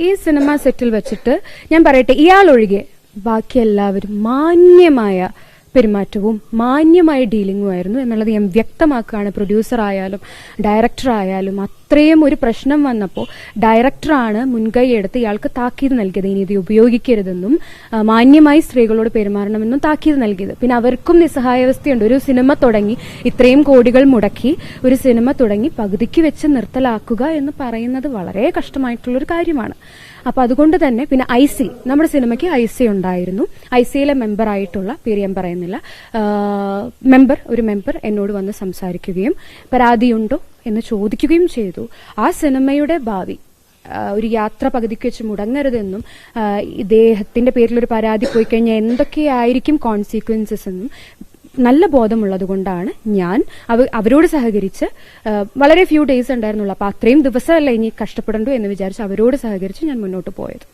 ഈ സിനിമ സെറ്റിൽ വെച്ചിട്ട് ഞാൻ പറയട്ടെ ഇയാൾ ഒഴികെ ബാക്കി എല്ലാവരും മാന്യമായ പെരുമാറ്റവും മാന്യമായ ഡീലിംഗും ആയിരുന്നു എന്നുള്ളത് ഞാൻ വ്യക്തമാക്കുകയാണ്. പ്രൊഡ്യൂസർ ആയാലും ഡയറക്ടർ ആയാലും അത്രയും ഒരു പ്രശ്നം വന്നപ്പോൾ ഡയറക്ടറാണ് മുൻകൈ എടുത്ത് ഇയാൾക്ക് താക്കീത് നൽകിയത്. ഇനി ഇത് ഉപയോഗിക്കരുതെന്നും മാന്യമായി സ്ത്രീകളോട് പെരുമാറണമെന്നും താക്കീത് നൽകിയത്. പിന്നെ അവർക്കും നിസ്സഹായാവസ്ഥയുണ്ട്. ഒരു സിനിമ തുടങ്ങി ഇത്രയും കോടികൾ മുടക്കി ഒരു സിനിമ തുടങ്ങി പകുതിക്ക് വെച്ച് നിർത്തലാക്കുക എന്ന് പറയുന്നത് വളരെ കഷ്ടമായിട്ടുള്ള ഒരു കാര്യമാണ്. അപ്പൊ അതുകൊണ്ട് തന്നെ പിന്നെ ഐ സി നമ്മുടെ സിനിമയ്ക്ക് ഐ സി ഉണ്ടായിരുന്നു. ഐ സിയിലെ മെമ്പർ ആയിട്ടുള്ള പേര് ഞാൻ പറയുന്നില്ല മെമ്പർ ഒരു മെമ്പർ എന്നോട് വന്ന് സംസാരിക്കുകയും പരാതിയുണ്ടോ? എന്ന് ചോദിക്കുകയും ചെയ്തു. ആ സിനിമയുടെ ഭാവി ഒരു യാത്ര പകുതിക്ക് വെച്ച് മുടങ്ങരുതെന്നും ഇദ്ദേഹത്തിന്റെ പേരിൽ ഒരു പരാതി പോയി കഴിഞ്ഞാൽ എന്തൊക്കെയായിരിക്കും കോൺസിക്വൻസസ് എന്നും നല്ല ബോധമുള്ളത് കൊണ്ടാണ് ഞാൻ അവ അവരോട് സഹകരിച്ച് വളരെ ഫ്യൂ ഡേയ്സ് ഉണ്ടായിരുന്നുള്ളൂ. അപ്പൊ അത്രയും ദിവസമല്ല ഇനി കഷ്ടപ്പെടണ്ടു എന്ന് വിചാരിച്ച് അവരോട് സഹകരിച്ച് ഞാൻ മുന്നോട്ട് പോയത്.